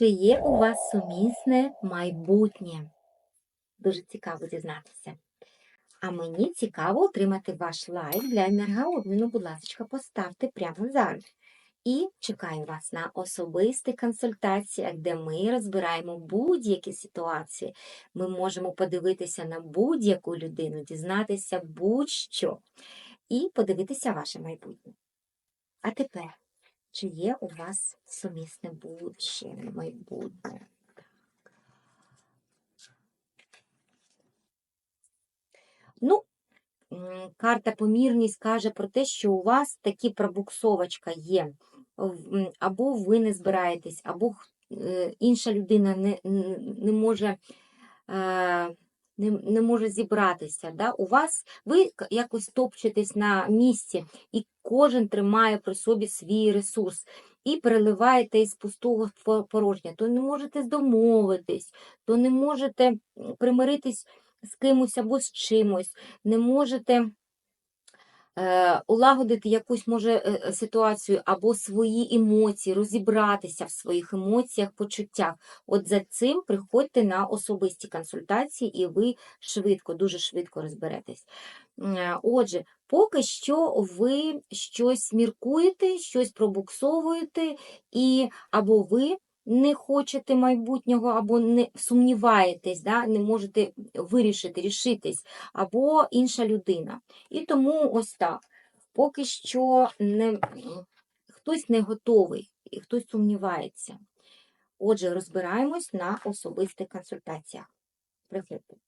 Чи є у вас сумісне майбутнє? Дуже цікаво дізнатися. А мені цікаво отримати ваш лайк для енергообміну. Будь ласка, поставте прямо зараз. І чекаю вас на особистих консультаціях, де ми розбираємо будь-які ситуації. Ми можемо подивитися на будь-яку людину, дізнатися будь-що і подивитися ваше майбутнє. А тепер, чи є у вас сумісне будуще, майбутнє? Ну, карта помірність каже про те, що у вас такі пробуксовочка є. Або ви не збираєтесь, або е, інша людина не, не може. Не, не може зібратися. Да? У вас ви якось топчетесь на місці, і кожен тримає при собі свій ресурс і переливаєте із пустого в порожнє. То не можете домовитись, то не можете примиритись з кимось або з чимось, не можете улагодити якусь може е, е, ситуацію або свої емоції, розібратися в своїх емоціях, почуттях. От за цим приходьте на особисті консультації, і ви швидко, дуже швидко розберетесь. Е, Отже, поки що ви щось міркуєте, щось пробуксовуєте, і або ви не хочете майбутнього, або не сумніваєтесь, да, не можете вирішити, рішитись, або інша людина. І тому ось так. Поки що не, хтось не готовий, і хтось сумнівається. Отже, розбираємось на особистих консультаціях. Приходьте.